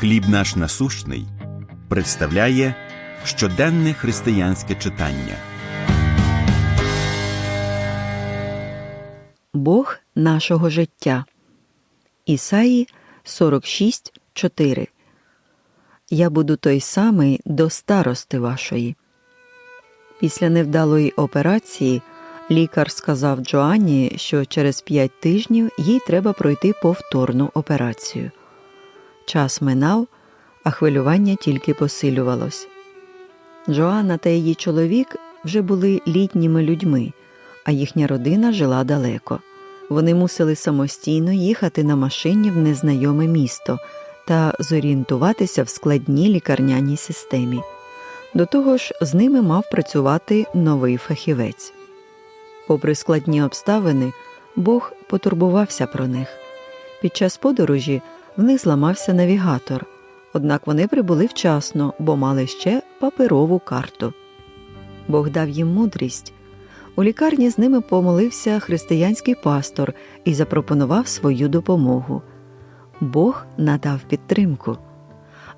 Хліб наш насущний представляє щоденне християнське читання. Бог нашого життя. Ісаї 46.4 Я буду той самий до старости вашої. Після невдалої операції лікар сказав Джоанні, що через п'ять тижнів їй треба пройти повторну операцію. Час минав, а хвилювання тільки посилювалось. Джоанна та її чоловік вже були літніми людьми, а їхня родина жила далеко. Вони мусили самостійно їхати на машині в незнайоме місто та зорієнтуватися в складній лікарняній системі. До того ж, з ними мав працювати новий фахівець. Попри складні обставини, Бог потурбувався про них. Під час подорожі в них зламався навігатор, однак вони прибули вчасно, бо мали ще паперову карту. Бог дав їм мудрість. У лікарні з ними помолився християнський пастор і запропонував свою допомогу. Бог надав підтримку.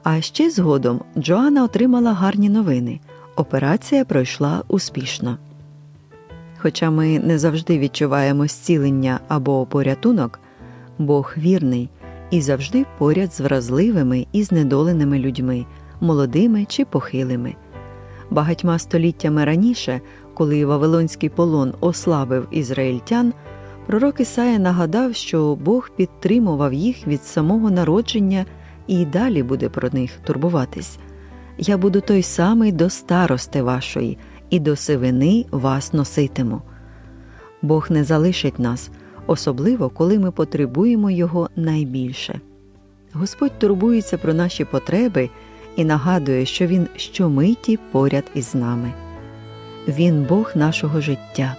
А ще згодом Джоанна отримала гарні новини. Операція пройшла успішно. Хоча ми не завжди відчуваємо зцілення або порятунок, Бог вірний і завжди поряд з вразливими і знедоленими людьми, молодими чи похилими. Багатьма століттями раніше, коли Вавилонський полон ослабив ізраїльтян, пророк Ісая нагадав, що Бог підтримував їх від самого народження і далі буде про них турбуватись. Я буду той самий до старости вашої, і до сивини вас носитиму. Бог не залишить нас, особливо коли ми потребуємо Його найбільше. Господь турбується про наші потреби і нагадує, що Він щомиті поряд із нами. Він Бог нашого життя.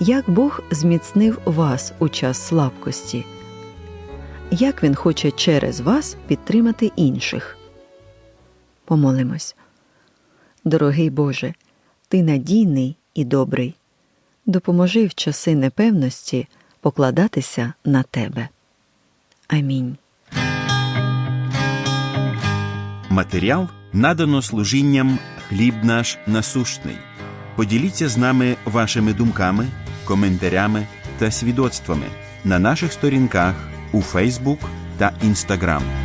Як Бог зміцнив вас у час слабкості? Як Він хоче через вас підтримати інших? Помолимось. Дорогий Боже, Ти надійний і добрий. Допоможи в часи непевності покладатися на Тебе. Амінь. Матеріал надано служінням Хліб наш насущний. Поділіться з нами вашими думками, коментарями та свідоцтвами на наших сторінках у Фейсбук та Інстаграм.